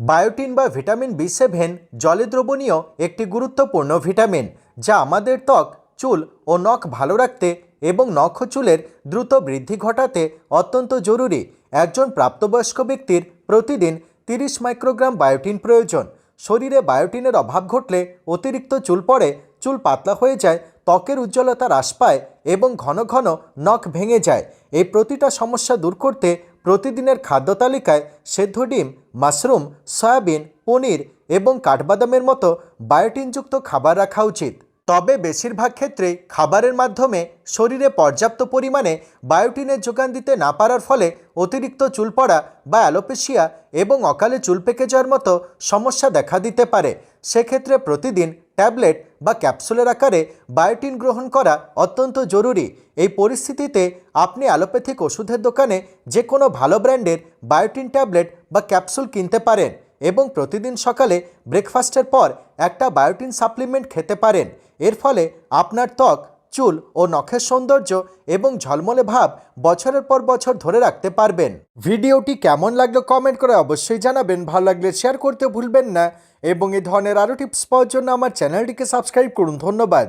বায়োটিন বা vitamin B seven জলে দ্রবণীয় একটি গুরুত্বপূর্ণ ভিটামিন, যা আমাদের ত্বক, চুল ও নখ ভালো রাখতে এবং নখ চুলের দ্রুত বৃদ্ধি ঘটাতে অত্যন্ত জরুরি। একজন প্রাপ্তবয়স্ক ব্যক্তির প্রতিদিন তিরিশ মাইক্রোগ্রাম বায়োটিন প্রয়োজন। শরীরে বায়োটিনের অভাব ঘটলে অতিরিক্ত চুল পড়ে, চুল পাতলা হয়ে যায়, ত্বকের উজ্জ্বলতা হ্রাস পায় এবং ঘন ঘন নখ ভেঙে যায়। এই প্রতিটা সমস্যা দূর করতে প্রতিদিনের খাদ্য তালিকায় সেদ্ধ ডিম, মাশরুম, সয়াবিন, পনির এবং কাঠবাদামের মতো বায়োটিনযুক্ত খাবার রাখা উচিত। তবে বেশিরভাগ ক্ষেত্রেই খাবারের মাধ্যমে শরীরে পর্যাপ্ত পরিমাণে বায়োটিনের যোগান দিতে না পারার ফলে অতিরিক্ত চুল পড়া বা অ্যালোপেশিয়া এবং অকালে চুল পেকে যাওয়ার মতো সমস্যা দেখা দিতে পারে। সেক্ষেত্রে প্রতিদিন ট্যাবলেট বা ক্যাপসুলের আকারে বায়োটিন গ্রহণ করা অত্যন্ত জরুরি। এই পরিস্থিতিতে আপনি অ্যালোপ্যাথিক ওষুধের দোকানে যে কোনো ভালো ব্র্যান্ডের বায়োটিন ট্যাবলেট বা ক্যাপসুল কিনতে পারেন এবং প্রতিদিন সকালে ব্রেকফাস্টের পর একটা বায়োটিন সাপ্লিমেন্ট খেতে পারেন। এর ফলে আপনার ত্বক চুল ও নখের সৌন্দর্য এবং ঝলমলে ভাব বছরের পর বছর ধরে রাখতে পারবেন। ভিডিওটি কেমন লাগল কমেন্ট করে অবশ্যই জানাবেন। ভালো লাগলে শেয়ার করতে ভুলবেন না। এবং এই ধরনের আরও টিপস পাওয়ার জন্য আমার চ্যানেলটিকে সাবস্ক্রাইব করুন। ধন্যবাদ।